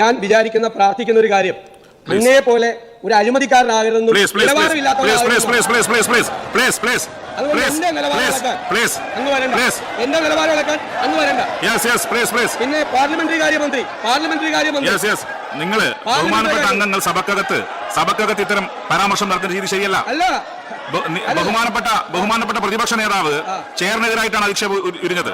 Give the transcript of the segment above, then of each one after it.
ഞാൻ വിചാരിക്കുന്ന പ്രാർത്ഥിക്കുന്ന ഒരു കാര്യം നിന്നെ പോലെ ഒരു അഴിമതിക്കാരനാകരുതെന്നും എന്റെ പ്ലീസ് അങ്ങ് വരണ്ട. പിന്നെ പാർലമെന്ററി കാര്യമന്ത്രി പാർലമെന്ററി കാര്യമന്ത്രി. നിങ്ങൾ ബഹുമാനപ്പെട്ട അംഗങ്ങൾ സഭക്കകത്ത് സഭക്കകത്ത് ഇത്തരം പരാമർശം നടത്തുന്ന രീതി ശരിയല്ല. ബഹുമാനപ്പെട്ട ബഹുമാനപ്പെട്ട പ്രതിപക്ഷ നേതാവ് ചെയറിനെതിരായിട്ടാണ് അധിക്ഷേപം ഉരിഞ്ഞത്.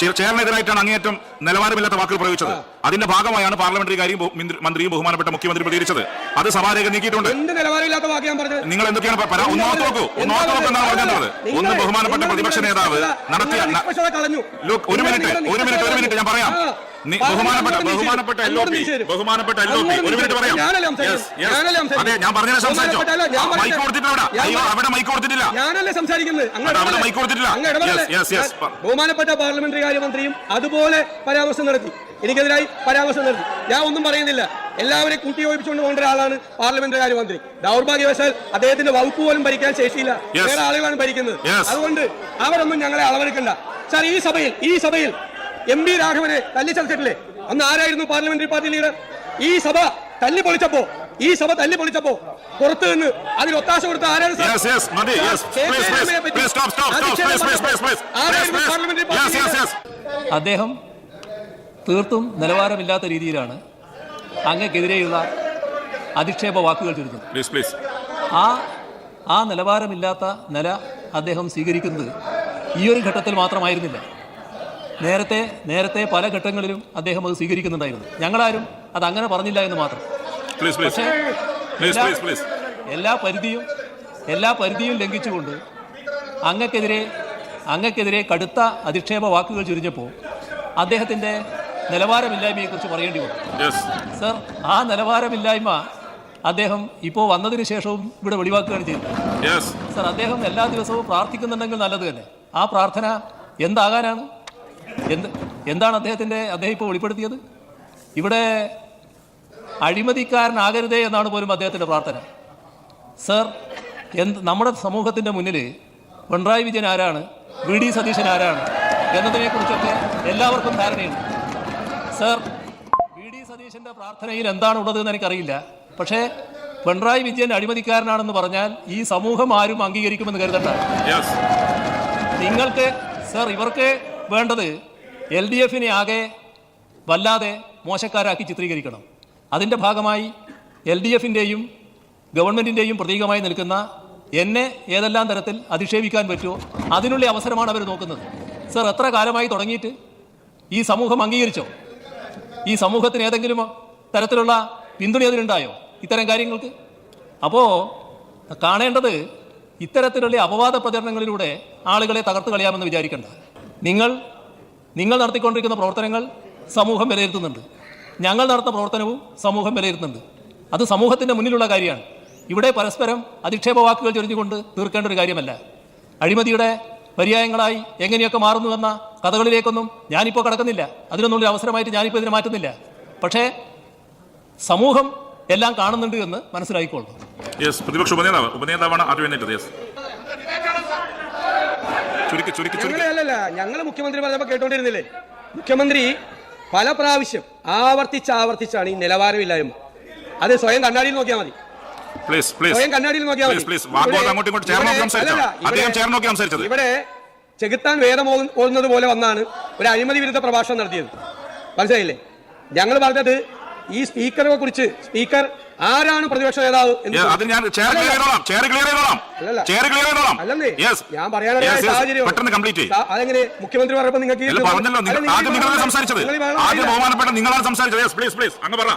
ചേർന്നെതിരായിട്ടാണ് ചെയറിനെതിരായിട്ടാണ് അങ്ങേയറ്റം നിലവാരമില്ലാത്ത വാക്കുകൾ പ്രയോഗിച്ചത്. അതിന്റെ ഭാഗമായാണ് പാർലമെന്ററി കാര്യം മന്ത്രിയും ബഹുമാനപ്പെട്ട മുഖ്യമന്ത്രി പ്രതികരിച്ചത്. അത് സഭാരേഖ നീക്കിയിട്ടുണ്ട്. നിങ്ങൾ എന്തൊക്കെയാണ് ഒന്നാമത്തെ നോക്കൂ. ഒന്നാമത്തെ നോക്കൂ എന്നാണ് പറഞ്ഞത് ഒന്ന് ബഹുമാനപ്പെട്ട പ്രതിപക്ഷ നേതാവ് നടത്തിയ ഒരു മിനിറ്റ് ഒരു മിനിറ്റ് ഒരു മിനിറ്റ് ഞാൻ പറയാം. ബഹുമാനപ്പെട്ട ബഹുമാനപ്പെട്ട എൽ ഒ പി. ബഹുമാനപ്പെട്ട എൽ ഒ പി. ഒരു മിനിറ്റ് പറയാം. അതെ ഞാൻ പറഞ്ഞതിനെ സംസാരിച്ചോ? മൈക്ക് കൊടുത്തിട്ടില്ല അയ്യോ അവിടെ മൈക്ക് കൊടുത്തിട്ടില്ല. ഞാനല്ലേ സംസാരിക്കുന്നത്? അവിടെ മൈക്ക് കൊടുത്തിട്ടില്ല. ബഹുമാനപ്പെട്ട പാർലമെന്ററി കാര്യമന്ത്രിയും അതുപോലെ പരാമർശം നടത്തി. എനിക്കെതിരായി പരാമർശം നടത്തി. ഞാൻ ഒന്നും പറയുന്നില്ല. എല്ലാവരെയും കൂട്ടി കൂട്ടിയോജിപ്പിച്ചുകൊണ്ട് പോകേണ്ട ഒരാളാണ് പാർലമെന്റ് കാര്യമന്ത്രി. ദൗർഭാഗ്യവശാൽ അദ്ദേഹത്തിന്റെ വകുപ്പ് പോലും ഭരിക്കാൻ ശേഷിയില്ല. വേറെ ആളുകളാണ് ഭരിക്കുന്നത്. അതുകൊണ്ട് അവരൊന്നും ഞങ്ങളെ അളവെടുക്കണ്ട. സാർ ഈ സഭയിൽ ഈ സഭയിൽ എം പി രാഘവനെ തല്ലിച്ചതച്ചിട്ടില്ലേ അന്ന് ആരായിരുന്നു പാർലമെന്ററി പാർട്ടി ലീഡർ? ഈ സഭ തല്ലി പൊളിച്ചപ്പോ ഈ സഭ തല്ലി പൊളിച്ചപ്പോ പുറത്തു നിന്ന് അതിൽ ഒത്താശ കൊടുത്ത ആരാണ്. അദ്ദേഹം തീർത്തും നിലവാരമില്ലാത്ത രീതിയിലാണ് അങ്ങക്കെതിരെയുള്ള അധിക്ഷേപ വാക്കുകൾ ചുരുക്കുന്നത് പ്ലീസ് പ്ലീസ് ആ ആ നിലവാരമില്ലാത്ത നില അദ്ദേഹം സ്വീകരിക്കുന്നത് ഈ ഒരു ഘട്ടത്തിൽ മാത്രമായിരുന്നില്ല. നേരത്തെ നേരത്തെ പല ഘട്ടങ്ങളിലും അദ്ദേഹം അത് സ്വീകരിക്കുന്നുണ്ടായിരുന്നു. ഞങ്ങളാരും അത് അങ്ങനെ പറഞ്ഞില്ല എന്ന് മാത്രം. പക്ഷേ. എല്ലാ പരിധിയും എല്ലാ പരിധിയും ലംഘിച്ചുകൊണ്ട് അങ്ങക്കെതിരെ അങ്ങക്കെതിരെ കടുത്ത അധിക്ഷേപ വാക്കുകൾ ചുരിഞ്ഞപ്പോൾ അദ്ദേഹത്തിന്റെ നിലവാരമില്ലായ്മയെക്കുറിച്ച് പറയേണ്ടി വന്നു. Yes. സർ ആ നിലവാരമില്ലായ്മ അദ്ദേഹം ഇപ്പോൾ വന്നതിന് ശേഷവും ഇവിടെ വെളിവാക്കുകയാണ് ചെയ്തത്. സർ അദ്ദേഹം എല്ലാ ദിവസവും പ്രാർത്ഥിക്കുന്നുണ്ടെങ്കിൽ നല്ലത് തന്നെ. ആ പ്രാർത്ഥന എന്താകാനാണ്? എന്ത് എന്താണ് അദ്ദേഹത്തിന്റെ അദ്ദേഹം ഇപ്പോൾ വെളിപ്പെടുത്തിയത്? ഇവിടെ അഴിമതിക്കാരനാകരുതേ എന്നാണ് പോലും അദ്ദേഹത്തിന്റെ പ്രാർത്ഥന. സർ എന്ത് നമ്മുടെ സമൂഹത്തിന്റെ മുന്നിൽ പിണറായി വിജയൻ ആരാണ്? വി ഡി സതീശൻ ആരാണ്? എന്നതിനെക്കുറിച്ചൊക്കെ എല്ലാവർക്കും ധാരണയുണ്ട്. സർ വി ഡി സതീശന്റെ പ്രാർത്ഥനയിൽ എന്താണ് ഉള്ളതെന്ന് എനിക്കറിയില്ല. പക്ഷേ പിണറായി വിജയൻ അഴിമതിക്കാരനാണെന്ന് പറഞ്ഞാൽ ഈ സമൂഹം ആരും അംഗീകരിക്കുമെന്ന് കരുതണ്ട. നിങ്ങൾക്ക് സർ ഇവർക്ക് വേണ്ടത് എൽ ഡി എഫിനെ ആകെ വല്ലാതെ മോശക്കാരാക്കി ചിത്രീകരിക്കണം. അതിന്റെ ഭാഗമായി എൽ ഡി എഫിന്റെയും ഗവൺമെന്റിന്റെയും പ്രതീകമായി നിൽക്കുന്ന എന്നെ ഏതെല്ലാം തരത്തിൽ അധിക്ഷേപിക്കാൻ പറ്റുമോ അതിനുള്ള അവസരമാണ് അവർ നോക്കുന്നത്. സർ എത്ര കാലമായി തുടങ്ങിയിട്ട് ഈ സമൂഹം അംഗീകരിച്ചോ? ഈ സമൂഹത്തിന് ഏതെങ്കിലും തരത്തിലുള്ള പിന്തുണ അതിനുണ്ടായോ ഇത്തരം കാര്യങ്ങൾക്ക്? അപ്പോൾ കാണേണ്ടത് ഇത്തരത്തിലുള്ള അപവാദ പ്രചരണങ്ങളിലൂടെ ആളുകളെ തകർത്ത് കളയാമെന്ന് വിചാരിക്കേണ്ട. നിങ്ങൾ നിങ്ങൾ നടത്തിക്കൊണ്ടിരിക്കുന്ന പ്രവർത്തനങ്ങൾ സമൂഹം വിലയിരുത്തുന്നുണ്ട്. ഞങ്ങൾ നടത്തുന്ന പ്രവർത്തനവും സമൂഹം വിലയിരുത്തുന്നുണ്ട്. അത് സമൂഹത്തിന്റെ മുന്നിലുള്ള കാര്യമാണ്. ഇവിടെ പരസ്പരം അധിക്ഷേപ വാക്കുകൾ ചൊരിഞ്ഞുകൊണ്ട് തീർക്കേണ്ട ഒരു കാര്യമല്ല. അഴിമതിയുടെ പര്യായങ്ങളായി എങ്ങനെയൊക്കെ മാറുന്നുവെന്ന കഥകളിലേക്കൊന്നും ഞാനിപ്പോൾ കടക്കുന്നില്ല. അതിനൊന്നുള്ള അവസരമായിട്ട് ഞാനിപ്പോൾ ഇതിനെ മാറ്റുന്നില്ല. പക്ഷേ സമൂഹം എല്ലാം കാണുന്നുണ്ട് എന്ന് മനസ്സിലാക്കിക്കൊള്ളു യെസ് പ്രതിപക്ഷ ഉപനേതാവ് ഉപനേതാവാണ് എഴുന്നേറ്റത്. യെസ് ചുരുക്കി ചുരുക്കി ചുരുക്കി. ഞങ്ങളെ അല്ലല്ല ഞങ്ങൾ മുഖ്യമന്ത്രി പറഞ്ഞപ്പോൾ കേട്ടോണ്ടിരുന്നില്ലേ? മുഖ്യമന്ത്രി പല പ്രാവശ്യം ആവർത്തിച്ച് ആവർത്തിച്ചാണ് ഈ നിലവാരമില്ലായ്മ. അത് സ്വയം കണ്ണാടിയിൽ നോക്കിയാൽ മതി. പ്ലീസ് പ്ലീസ് സ്വയം കണ്ണാടിയിൽ നോക്കിയാൽ പ്ലീസ് പ്ലീസ് വാഗ്വാദം അങ്ങോട്ടും ഇങ്ങോട്ടും ചേർന്ന് നോക്കി സംസാരിച്ചോ? അദ്ദേഹം ചേർന്ന് നോക്കി സംസാരിച്ചത്. ഇവിടെ ചെകുത്താൻ വേദം ഓതു- ഓതുന്നത് പോലെ വന്നാണ് ഒരു അഴിമതി വിരുദ്ധ പ്രഭാഷണം നടത്തിയത്. മനസ്സിലായില്ലേ? ഞങ്ങൾ പറഞ്ഞത് ഈ സ്പീക്കറെ കുറിച്ച് സ്പീക്കർ ആരാണ് പ്രതിപക്ഷ നേതാവ് ഞാൻ അല്ലല്ല. പറയാനുള്ള സാഹചര്യം അതെങ്ങനെ മുഖ്യമന്ത്രി പറഞ്ഞപ്പോ നിങ്ങൾക്ക്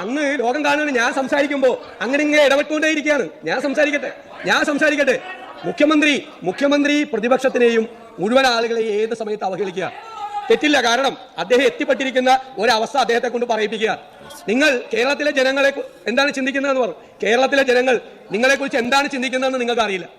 അന്ന് ലോകം കാണുന്നത് ഞാൻ സംസാരിക്കുമ്പോ അങ്ങനെ ഇങ്ങനെ ഇടപെട്ടുകൊണ്ടേയിരിക്കുകയാണ്. ഞാൻ സംസാരിക്കട്ടെ. ഞാൻ സംസാരിക്കട്ടെ. മുഖ്യമന്ത്രി മുഖ്യമന്ത്രി പ്രതിപക്ഷത്തിനെയും മുഴുവൻ ആളുകളെ ഏത് സമയത്ത് അവഹേളിക്കുക? തെറ്റില്ല. കാരണം അദ്ദേഹം എത്തിപ്പെട്ടിരിക്കുന്ന ഒരവസ്ഥ അദ്ദേഹത്തെ കൊണ്ട് പറയിപ്പിക്കുക. നിങ്ങൾ കേരളത്തിലെ ജനങ്ങളെ എന്താണ് ചിന്തിക്കുന്നതെന്ന് പറഞ്ഞു കേരളത്തിലെ ജനങ്ങൾ നിങ്ങളെ കുറിച്ച് എന്താണ് ചിന്തിക്കുന്നതെന്ന് നിങ്ങൾക്ക് അറിയില്ല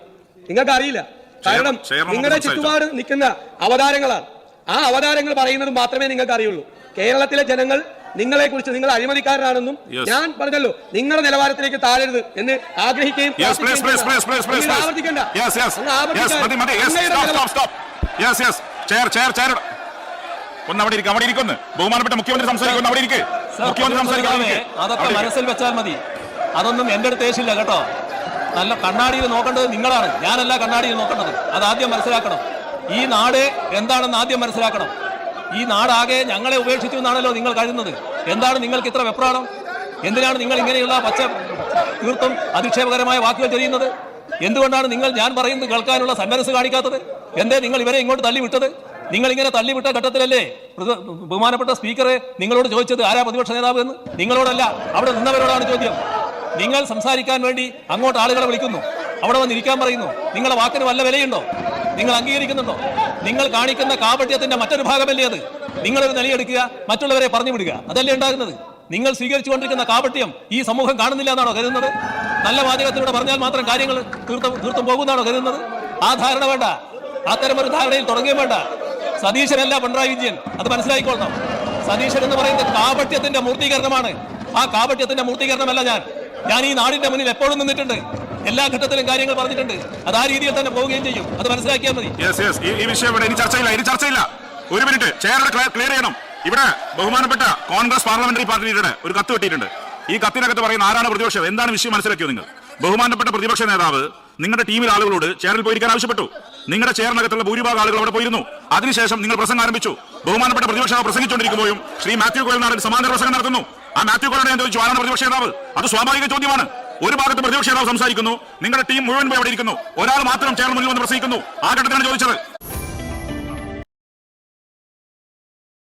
നിങ്ങൾക്ക് അറിയില്ല കാരണം നിങ്ങളുടെ ചുറ്റുപാട് നിൽക്കുന്ന അവതാരങ്ങളാണ്. ആ അവതാരങ്ങൾ പറയുന്നത് മാത്രമേ നിങ്ങൾക്ക് അറിയുള്ളൂ കേരളത്തിലെ ജനങ്ങൾ നിങ്ങളെ കുറിച്ച് നിങ്ങൾ അഴിമതിക്കാരനാണെന്നും Yes. ഞാൻ പറഞ്ഞല്ലോ നിങ്ങളുടെ നിലവാരത്തിലേക്ക് താഴരുത് എന്ന് ആഗ്രഹിക്കുകയും ആവർത്തിക്കണ്ട. ഒന്ന് അവിടെ ഇരിക്കും അവിടെ ഇരിക്കുന്നു ബഹുമാനപ്പെട്ട മുഖ്യമന്ത്രി സംസാരിക്കുന്നു അവിടെ ഇരിക്കും മുഖ്യമന്ത്രി അതൊക്കെ മനസ്സിൽ വെച്ചാൽ മതി. അതൊന്നും എന്റെ അടുത്ത് ഏശില്ല കേട്ടോ. നല്ല കണ്ണാടിയിൽ നോക്കേണ്ടത് നിങ്ങളാണ്. ഞാനല്ല കണ്ണാടിയിൽ നോക്കേണ്ടത്. അത് ആദ്യം മനസ്സിലാക്കണം. ഈ നാട് എന്താണെന്ന് ആദ്യം മനസ്സിലാക്കണം. ഈ നാടാകെ ഞങ്ങളെ ഉപേക്ഷിച്ചു എന്നാണല്ലോ നിങ്ങൾ കരുതുന്നത്. എന്താണ് നിങ്ങൾക്ക് ഇത്ര വെപ്രാണം എന്തിനാണ് നിങ്ങൾ ഇങ്ങനെയുള്ള പച്ച തീർത്തും അധിക്ഷേപകരമായ വാക്കുകൾ ചെയ്യുന്നത് എന്തുകൊണ്ടാണ് നിങ്ങൾ ഞാൻ പറയുന്നത് കേൾക്കാനുള്ള സന്മനസ് കാണിക്കാത്തത്? എന്തേ നിങ്ങൾ ഇവരെ ഇങ്ങോട്ട് തള്ളിവിട്ടത്? നിങ്ങൾ ഇങ്ങനെ തള്ളിവിട്ട ഘട്ടത്തിലല്ലേ ബഹുമാനപ്പെട്ട സ്പീക്കറെ നിങ്ങളോട് ചോദിച്ചത് ആരാ പ്രതിപക്ഷ നേതാവ് എന്ന്? നിങ്ങളോടല്ല അവിടെ നിന്നവരോടാണ് ചോദ്യം. നിങ്ങൾ സംസാരിക്കാൻ വേണ്ടി അങ്ങോട്ട് ആളുകളെ വിളിക്കുന്നു. അവിടെ വന്ന് ഇരിക്കാൻ പറയുന്നു. നിങ്ങളുടെ വാക്കിന് വല്ല വിലയുണ്ടോ? നിങ്ങൾ അംഗീകരിക്കുന്നുണ്ടോ? നിങ്ങൾ കാണിക്കുന്ന കാപട്യത്തിന്റെ മറ്റൊരു ഭാഗമല്ലേ അത്? നിങ്ങളൊരു നിലയെടുക്കുക മറ്റുള്ളവരെ പറഞ്ഞു വിടുക. അതല്ലേ ഉണ്ടാകുന്നത്? നിങ്ങൾ സ്വീകരിച്ചു കൊണ്ടിരിക്കുന്ന കാപട്യം ഈ സമൂഹം കാണുന്നില്ല എന്നാണോ കരുതുന്നത്? നല്ല വാചകത്തിലൂടെ പറഞ്ഞാൽ മാത്രം കാര്യങ്ങൾ തീർത്തും തീർത്തും പോകുന്നതാണോ കരുതുന്നത്? ആ ധാരണ വേണ്ട. അത്തരം ഒരു ധാരണയിൽ തുടങ്ങുകയും വേണ്ട. സതീശനല്ല പിണറായി വിജയൻ. അത് മനസ്സിലായിക്കൊള്ളണം. സതീശൻ എന്ന് പറയുന്നത് കാപട്യത്തിന്റെ മൂർത്തീകരണമാണ്. ആ കാപട്യത്തിന്റെ മൂർത്തീകരണമല്ല ഞാൻ. ഞാൻ ഈ നാടിന്റെ മുന്നിൽ എപ്പോഴും നിന്നിട്ടുണ്ട്. എല്ലാ ഘട്ടത്തിലും കാര്യങ്ങൾ പറഞ്ഞിട്ടുണ്ട്. അത് ആ രീതിയിൽ തന്നെ പോവുകയും ചെയ്യും. അത് മനസ്സിലാക്കിയാൽ മതി. ഈ വിഷയം ഇവിടെ ഇനി ചർച്ചയില്ല ഇനി ചർച്ചയില്ല. ഒരു മിനിറ്റ്. ചെയറുടെ ക്ലിയർ ചെയ്യണം. ഇവിടെ ബഹുമാനപ്പെട്ട കോൺഗ്രസ് പാർലമെന്ററി പാർട്ടിയുടെ ഒരു കത്ത് കിട്ടിയിട്ടുണ്ട് ഈ കത്തിനകത്ത് പറയുന്ന ആരാണ് പ്രതിപക്ഷം? എന്താണ് വിഷയം മനസ്സിലാക്കിയോ നിങ്ങൾ? ബഹുമാനപ്പെട്ട പ്രതിപക്ഷ നേതാവ് നിങ്ങളുടെ ടീമിലെ ആളുകളോട് ചെയറിൽ പോയിരിക്കാൻ ആവശ്യപ്പെട്ടു. നിങ്ങളുടെ ചെയറിനകത്തുള്ള ഭൂരിഭാഗം ആളുകൾ അവിടെ പോയിരുന്നു. അതിനുശേഷം നിങ്ങൾ പ്രസംഗം ആരംഭിച്ചു. ബഹുമാനപ്പെട്ട പ്രതിപക്ഷം പ്രസംഗിച്ചുകൊണ്ടിരിക്കുമ്പോഴും ശ്രീ മാത്യു കോയൽനാടൻ സമാന്തര പ്രസംഗം നടത്തുന്നു. ആ മാത്യു കോയലിനെ ഞാൻ ചോദിച്ചു ആരാണ് പ്രതിപക്ഷ നേതാവ്? അത് സ്വാഭാവിക ചോദ്യമാണ്. ഒരു ഭാഗത്ത് പ്രതിപക്ഷ നേതാവ് സംസാരിക്കുന്നു. നിങ്ങളുടെ ടീം മുഴുവൻ പോയി അവിടെ ഇരിക്കുന്നു. ഒരാൾ മാത്രം ചേർന്ന് മുന്നിൽ വന്ന് പ്രസംഗിക്കുന്നു. ആ ഘട്ടത്തിലാണ് ചോദിച്ചത്.